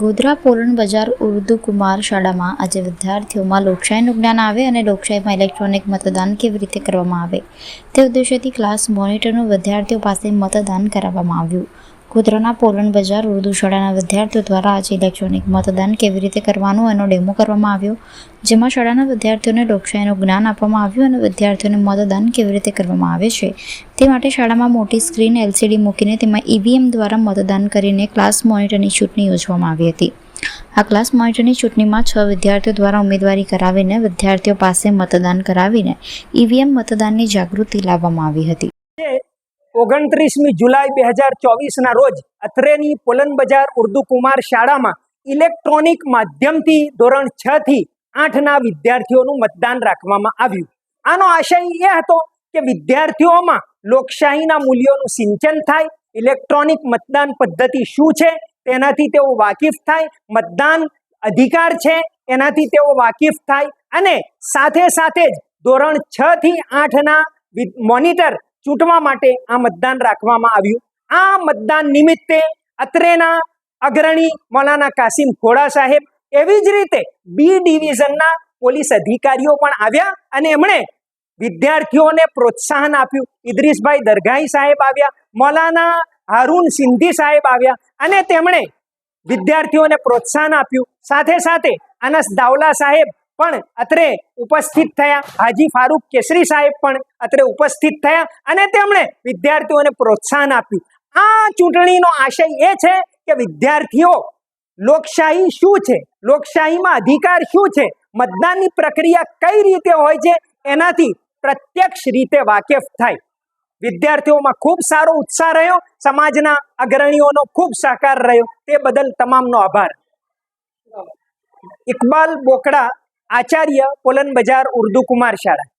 ગોધરા પોરણ બજાર ઉર્દુ કુમાર શાળામાં આજે વિદ્યાર્થીઓમાં લોકશાહીનું જ્ઞાન આવે અને લોકશાહીમાં ઇલેક્ટ્રોનિક મતદાન કેવી રીતે કરવામાં આવે? તે ઉદ્દેશ્યથી ક્લાસ મોનિટરનું વિદ્યાર્થીઓ પાસે મતદાન કરાવવામાં આવ્યું. ગોધરાના પોલન બજાર ઉર્દુ શાળાના વિદ્યાર્થીઓ દ્વારા આજે ઇલેક્ટ્રોનિક મતદાન કેવી રીતે કરવાનું એનો ડેમો કરવામાં આવ્યો. જેમાં શાળાના વિદ્યાર્થીઓને લોકશાહીનું જ્ઞાન આપવામાં આવ્યું અને વિદ્યાર્થીઓને મતદાન કેવી રીતે કરવામાં આવે છે તે માટે શાળામાં મોટી સ્ક્રીન એલસીડી મૂકીને તેમાં ઈવીએમ દ્વારા મતદાન કરીને ક્લાસ મોનિટરની ચૂંટણી યોજવામાં આવી હતી. આ ક્લાસ મોનિટરની ચૂંટણીમાં છ વિદ્યાર્થીઓ દ્વારા ઉમેદવારી કરાવીને વિદ્યાર્થીઓ પાસે મતદાન કરાવીને ઈવીએમ મતદાનની જાગૃતિ લાવવામાં આવી હતી. ઓગણત્રીસમી જુલાઈ બે હજાર ચોવીસના રોજ અથરેની પોલન બજાર ઉર્દુ કુમાર શાળામાં ઇલેક્ટ્રોનિક માધ્યમથી ધોરણ છ થી આઠના વિદ્યાર્થીઓનું મતદાન રાખવામાં આવ્યું. આનો આશય એ હતો કે વિદ્યાર્થીઓમાં લોકશાહીના મૂલ્યોનું સિંચન થાય, ઇલેક્ટ્રોનિક મતદાન પદ્ધતિ શું છે, તેનાથી તેઓ વાકેફ થાય, મતદાન અધિકાર છે, એનાથી તેઓ વાકેફ થાય અને સાથે સાથે જ ધોરણ છ થી આઠના મોનિટર ચૂંટવા માટે આ મતદાન રાખવામાં આવ્યું. આ મતદાન નિમિત્તે અત્રેના અગ્રણી મૌલાના કાસિમ ખોડા સાહેબ એવી જ રીતે બી ડિવિઝનના પોલીસ અધિકારીઓ પણ આવ્યા અને એમણે વિદ્યાર્થીઓને પ્રોત્સાહન આપ્યું. ઇદ્રીસભાઈ દરગાહી સાહેબ આવ્યા, મૌલાના હારૂન સિંધી સાહેબ આવ્યા અને તેમણે વિદ્યાર્થીઓને પ્રોત્સાહન આપ્યું. સાથે સાથે અનસ દાવલા સાહેબ પણ અત્રે ઉપસ્થિત થયા હાજી ફારૂક કેસરી સાહેબ પણ અત્રે ઉપસ્થિત થયા અને તેમણે વિદ્યાર્થીઓને પ્રોત્સાહન આપ્યું. આ ચૂંટણીનો આશય એ છે કે વિદ્યાર્થીઓ લોકશાહી શું છે? લોકશાહીમાં અધિકાર શું છે? મતદાનની પ્રક્રિયા કઈ રીતે હોય છે? એનાથી પ્રત્યક્ષ રીતે વાકેફ થાય. વિદ્યાર્થીઓમાં ખૂબ સારો ઉત્સાહ રહ્યો, સમાજના અગ્રણીઓનો ખૂબ સહકાર રહ્યો. તે બદલ તમામનો આભાર. ઇકબાલ બોકડા આચાર્ય પોલન બજાર ઉર્દુ કુમાર શાળા.